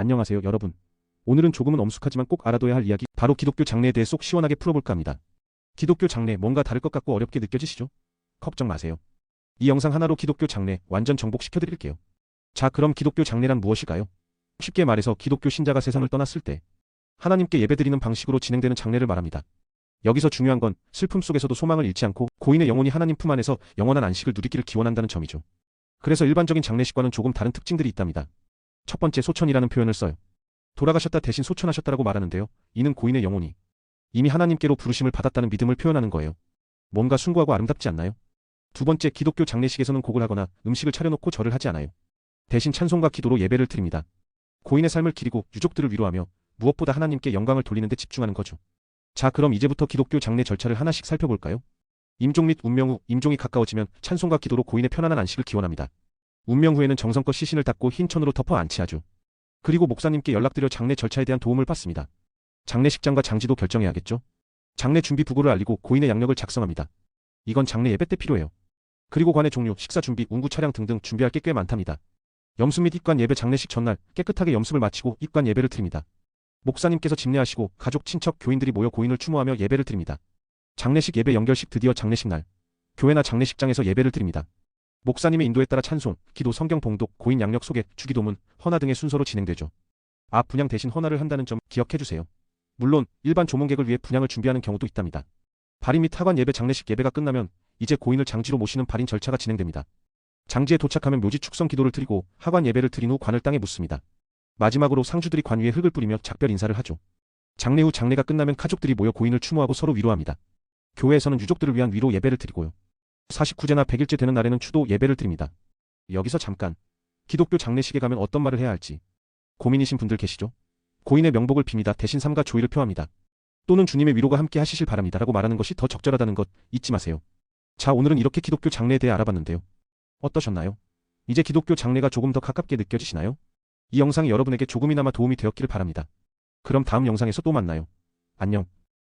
안녕하세요, 여러분. 오늘은 조금은 엄숙하지만 꼭 알아둬야 할 이야기, 바로 기독교 장례에 대해 쏙 시원하게 풀어볼까 합니다. 기독교 장례 뭔가 다를 것 같고 어렵게 느껴지시죠? 걱정 마세요. 이 영상 하나로 기독교 장례 완전 정복시켜드릴게요. 자, 그럼 기독교 장례란 무엇일까요? 쉽게 말해서 기독교 신자가 세상을 떠났을 때 하나님께 예배드리는 방식으로 진행되는 장례를 말합니다. 여기서 중요한 건 슬픔 속에서도 소망을 잃지 않고 고인의 영혼이 하나님 품 안에서 영원한 안식을 누리기를 기원한다는 점이죠. 그래서 일반적인 장례식과는 조금 다른 특징들이 있답니다. 첫 번째 소천이라는 표현을 써요. 돌아가셨다 대신 소천하셨다라고 말하는데요. 이는 고인의 영혼이 이미 하나님께로 부르심을 받았다는 믿음을 표현하는 거예요. 뭔가 숭고하고 아름답지 않나요? 두 번째 기독교 장례식에서는 곡을 하거나 음식을 차려놓고 절을 하지 않아요. 대신 찬송과 기도로 예배를 드립니다. 고인의 삶을 기리고 유족들을 위로하며 무엇보다 하나님께 영광을 돌리는 데 집중하는 거죠. 자, 그럼 이제부터 기독교 장례 절차를 하나씩 살펴볼까요? 임종 및 운명 후 임종이 가까워지면 찬송과 기도로 고인의 편안한 안식을 기원합니다. 운명 후에는 정성껏 시신을 닦고 흰 천으로 덮어 안치하죠. 그리고 목사님께 연락드려 장례 절차에 대한 도움을 받습니다. 장례식장과 장지도 결정해야겠죠? 장례 준비 부고를 알리고 고인의 양력을 작성합니다. 이건 장례 예배 때 필요해요. 그리고 관의 종류, 식사 준비, 운구 차량 등등 준비할 게 꽤 많답니다. 염수 및 입관 예배 장례식 전날 깨끗하게 염습을 마치고 입관 예배를 드립니다. 목사님께서 집례하시고 가족, 친척, 교인들이 모여 고인을 추모하며 예배를 드립니다. 장례식 예배 연결식 드디어 장례식 날. 교회나 장례식장에서 예배를 드립니다. 목사님의 인도에 따라 찬송, 기도, 성경 봉독, 고인 양력 소개, 주기도문, 헌화 등의 순서로 진행되죠. 앞 분양 대신 헌화를 한다는 점 기억해 주세요. 물론 일반 조문객을 위해 분양을 준비하는 경우도 있답니다. 발인 및 하관 예배 장례식 예배가 끝나면 이제 고인을 장지로 모시는 발인 절차가 진행됩니다. 장지에 도착하면 묘지 축성 기도를 드리고 하관 예배를 드린 후 관을 땅에 묻습니다. 마지막으로 상주들이 관 위에 흙을 뿌리며 작별 인사를 하죠. 장례 후 장례가 끝나면 가족들이 모여 고인을 추모하고 서로 위로합니다. 교회에서는 유족들을 위한 위로 예배를 드리고요. 49제나 100일째 되는 날에는 추도 예배를 드립니다. 여기서 잠깐 기독교 장례식에 가면 어떤 말을 해야 할지 고민이신 분들 계시죠? 고인의 명복을 빕니다. 대신 삼가 조의를 표합니다. 또는 주님의 위로가 함께 하시길 바랍니다 라고 말하는 것이 더 적절하다는 것 잊지 마세요. 자, 오늘은 이렇게 기독교 장례에 대해 알아봤는데요. 어떠셨나요? 이제 기독교 장례가 조금 더 가깝게 느껴지시나요? 이 영상이 여러분에게 조금이나마 도움이 되었기를 바랍니다. 그럼 다음 영상에서 또 만나요. 안녕.